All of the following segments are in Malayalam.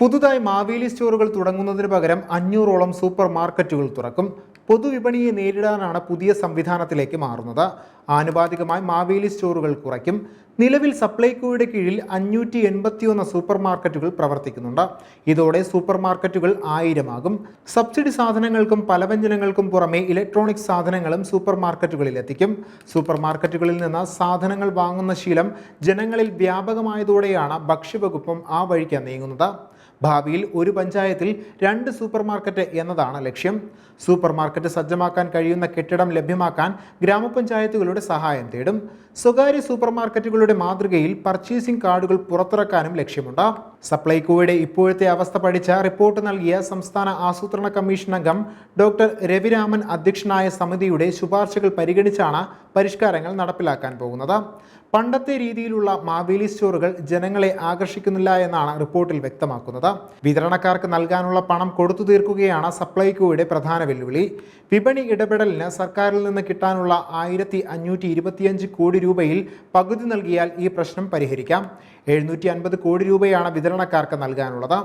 പുതുതായി മാവേലി സ്റ്റോറുകൾ തുടങ്ങുന്നതിന് പകരം അഞ്ഞൂറോളം സൂപ്പർ മാർക്കറ്റുകൾ തുറക്കും. പൊതുവിപണിയെ നേരിടാനാണ് പുതിയ സംവിധാനത്തിലേക്ക് മാറുന്നത്. ആനുപാതികമായി മാവേലി സ്റ്റോറുകൾ കുറയ്ക്കും. നിലവിൽ സപ്ലൈകോയുടെ കീഴിൽ അഞ്ഞൂറ്റി എൺപത്തിയൊന്ന് സൂപ്പർ മാർക്കറ്റുകൾ പ്രവർത്തിക്കുന്നുണ്ട്. ഇതോടെ സൂപ്പർ മാർക്കറ്റുകൾ ആയിരമാകും. സബ്സിഡി സാധനങ്ങൾക്കും പലവ്യഞ്ജനങ്ങൾക്കും പുറമെ ഇലക്ട്രോണിക് സാധനങ്ങളും സൂപ്പർ മാർക്കറ്റുകളിൽ എത്തിക്കും. സൂപ്പർ മാർക്കറ്റുകളിൽ നിന്ന് സാധനങ്ങൾ വാങ്ങുന്ന ശീലം ജനങ്ങളിൽ വ്യാപകമായതോടെയാണ് ഭക്ഷ്യവകുപ്പും ആ വഴിക്ക് നീങ്ങുന്നത്. ഭാവിയിൽ ഒരു പഞ്ചായത്തിൽ രണ്ട് സൂപ്പർ മാർക്കറ്റ് എന്നതാണ് ലക്ഷ്യം. സൂപ്പർ മാർക്കറ്റ് സജ്ജമാക്കാൻ കഴിയുന്ന കെട്ടിടം ലഭ്യമാക്കാൻ ഗ്രാമപഞ്ചായത്തുകളുടെ സഹായം തേടും. സ്വകാര്യ സൂപ്പർ മാർക്കറ്റുകളുടെ മാതൃകയിൽ പർച്ചേസിംഗ് കാർഡുകൾ പുറത്തിറക്കാനും ലക്ഷ്യമുണ്ട് സപ്ലൈകോയുടെ ഇപ്പോഴത്തെ അവസ്ഥ പഠിച്ച റിപ്പോർട്ട് നൽകിയ സംസ്ഥാന ആസൂത്രണ കമ്മീഷൻ അംഗം ഡോക്ടർ രവിരാമൻ അധ്യക്ഷനായ സമിതിയുടെ ശുപാർശകൾ പരിഗണിച്ചാണ് പരിഷ്കാരങ്ങൾ നടപ്പിലാക്കാൻ പോകുന്നത്. പണ്ടത്തെ രീതിയിലുള്ള മാവേലി സ്റ്റോറുകൾ ജനങ്ങളെ ആകർഷിക്കുന്നില്ല എന്നാണ് റിപ്പോർട്ടിൽ വ്യക്തമാക്കുന്നത്. വിതരണക്കാർക്ക് നൽകാനുള്ള പണം കൊടുത്തു തീർക്കുകയാണ് സപ്ലൈകോയുടെ പ്രധാന വെല്ലുവിളി. വിപണി ഇടപെടലിന് സർക്കാരിൽ നിന്ന് കിട്ടാനുള്ള ആയിരത്തി കോടി രൂപയിൽ പകുതി നൽകിയാൽ ഈ പ്രശ്നം പരിഹരിക്കാം. എഴുന്നൂറ്റി കോടി രൂപയാണ് വിതരണക്കാർക്ക് നൽകാനുള്ളത്.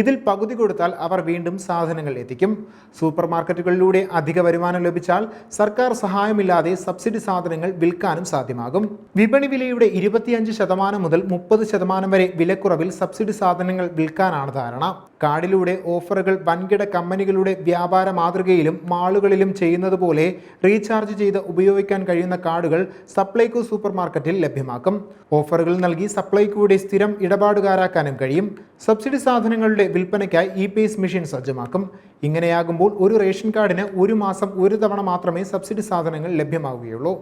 ഇതിൽ പകുതി കൊടുത്താൽ അവർ വീണ്ടും സാധനങ്ങൾ എത്തിക്കും. സൂപ്പർ മാർക്കറ്റുകളിലൂടെ അധിക വരുമാനം ലഭിച്ചാൽ സർക്കാർ സഹായമില്ലാതെ സബ്സിഡി സാധനങ്ങൾ വിൽക്കാനും സാധ്യമാകും. വിപണി വിലയുടെ ഇരുപത്തിയഞ്ച് ശതമാനം മുതൽ മുപ്പത് ശതമാനം വരെ വിലക്കുറവിൽ സബ്സിഡി സാധനങ്ങൾ വിൽക്കാനാണ് ധാരണ. കാർഡിലൂടെ ഓഫറുകൾ വൻകിട കമ്പനികളുടെ വ്യാപാര മാതൃകയിലും മാളുകളിലും ചെയ്യുന്നത് പോലെ റീചാർജ് ചെയ്ത് ഉപയോഗിക്കാൻ കഴിയുന്ന കാർഡുകൾ സപ്ലൈകോ സൂപ്പർ മാർക്കറ്റിൽ ലഭ്യമാക്കും. ഓഫറുകൾ നൽകി സപ്ലൈകോയുടെ സ്ഥിരം ഇടപാടുകാരാക്കാനും കഴിയും സബ്സിഡി സാധനങ്ങളുടെ വിൽപ്പനയ്ക്കായി ഇ പേസ് മെഷീൻ സജ്ജമാക്കും. ഇങ്ങനെയാകുമ്പോൾ ഒരു റേഷൻ കാർഡിന് ഒരു മാസം ഒരു തവണ മാത്രമേ സബ്സിഡി സാധനങ്ങൾ ലഭ്യമാവുകയുള്ളൂ.